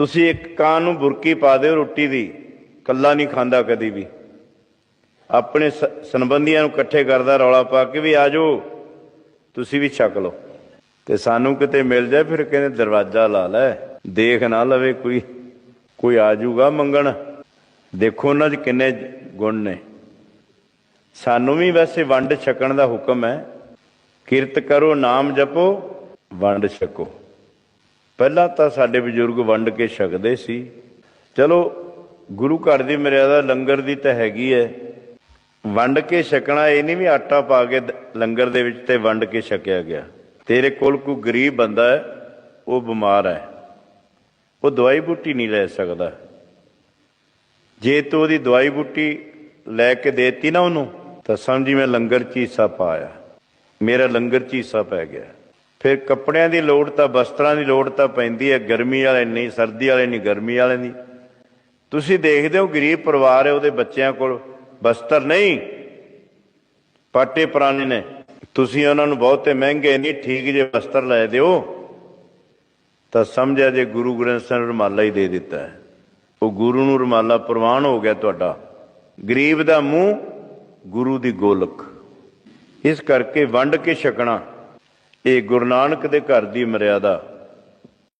ਤੁਸੀਂ ਇੱਕ ਕਾਂ ਨੂੰ ਬੁਰਕੀ ਪਾ ਦਿਓ ਰੋਟੀ ਦੀ, ਕੱਲਾ ਨਹੀਂ ਖਾਂਦਾ ਕਦੀ ਵੀ। ਆਪਣੇ ਸ- ਸੰਬੰਧੀਆਂ ਨੂੰ ਇਕੱਠੇ ਕਰਦਾ ਰੌਲਾ ਪਾ ਕੇ ਵੀ ਆਜੋ ਤੁਸੀਂ ਵੀ ਛਕ ਲਓ। ਤੇ ਸਾਨੂੰ ਕਿਤੇ ਮਿਲ ਜਾਏ, ਫਿਰ ਕਹਿੰਦੇ ਦਰਵਾਜ਼ਾ ਲਾ ਲੈ, ਦੇਖ ਨਾ ਲਵੇ ਕੋਈ ਕੋਈ ਆ ਜਾਊਗਾ ਮੰਗਣ। ਦੇਖੋ ਉਹਨਾਂ 'ਚ ਕਿੰਨੇ ਗੁਣ ਨੇ। ਸਾਨੂੰ ਵੀ ਵੈਸੇ ਵੰਡ ਛਕਣ ਦਾ ਹੁਕਮ ਹੈ। ਕਿਰਤ ਕਰੋ, ਨਾਮ ਜਪੋ, ਵੰਡ ਛਕੋ। ਪਹਿਲਾਂ ਤਾਂ ਸਾਡੇ ਬਜ਼ੁਰਗ ਵੰਡ ਕੇ ਛਕਦੇ ਸੀ। ਚਲੋ, ਗੁਰੂ ਘਰ ਦੀ ਮਰਿਆਦਾ ਲੰਗਰ ਦੀ ਤਾਂ ਹੈਗੀ ਹੈ ਵੰਡ ਕੇ ਛਕਣਾ, ਇਹ ਨਹੀਂ ਵੀ ਆਟਾ ਪਾ ਕੇ ਲੰਗਰ ਦੇ ਵਿੱਚ ਤੇ ਵੰਡ ਕੇ ਛਕਿਆ ਗਿਆ। ਤੇਰੇ ਕੋਲ ਕੋਈ ਗਰੀਬ ਬੰਦਾ ਹੈ ਉਹ ਬਿਮਾਰ ਹੈ ਉਹ ਦਵਾਈ ਬੂਟੀ ਨਹੀਂ ਲੈ ਸਕਦਾ। ਜੇ ਤੂੰ ਉਹਦੀ ਦਵਾਈ ਬੂਟੀ ਲੈ ਕੇ ਦੇਤੀ ਨਾ ਉਹਨੂੰ, ਤਾਂ ਸਮਝੀ ਮੈਂ ਲੰਗਰ ਚ ਹਿੱਸਾ ਪਾਇਆ। ਮੇਰਾ ਲੰਗਰ ਚ ਹਿੱਸਾ ਪੈ ਗਿਆ। ਫਿਰ ਕੱਪੜਿਆਂ ਦੀ ਲੋੜ ਤਾਂ ਵਸਤਰਾਂ ਦੀ ਲੋੜ ਤਾਂ ਪੈਂਦੀ ਹੈ। ਗਰਮੀ ਵਾਲੇ ਨਹੀਂ, ਸਰਦੀ ਵਾਲੇ ਨਹੀਂ, ਗਰਮੀ ਵਾਲੇ ਨਹੀਂ। ਤੁਸੀਂ ਦੇਖਦੇ ਹੋ, ਗਰੀਬ ਪਰਿਵਾਰ ਹੈ ਉਹਦੇ ਬੱਚਿਆਂ ਕੋਲ। ਵਸਤਰ ਨਹੀਂ। ਪਾਟੇ ਪੁਰਾਣੇ ਨੇ। ਤੁਸੀਂ ਉਹਨਾਂ ਨੂੰ ਬਹੁਤੇ ਮਹਿੰਗੇ ਨਹੀਂ, ਠੀਕ ਜੇ ਵਸਤਰ ਲੈ ਦਿਓ। ਤਾਂ ਸਮਝਿਆ ਜੇ ਗੁਰੂ ਗ੍ਰੰਥ ਸਾਹਿਬ ਰੁਮਾਲਾ ਹੀ ਦੇ ਦਿੱਤਾ ਹੈ। ਉਹ ਗੁਰੂ ਨੂੰ ਰੁਮਾਲਾ ਪ੍ਰਵਾਨ ਹੋ ਗਿਆ ਤੁਹਾਡਾ। ਗਰੀਬ ਦਾ ਮੂੰਹ ਗੁਰੂ ਦੀ ਗੋਲਕ। ਇਸ ਕਰਕੇ ਵੰਡ ਕੇ ਛਕਣਾ। ਇਹ ਗੁਰੂ ਨਾਨਕ ਦੇ ਘਰ ਦੀ ਮਰਿਆਦਾ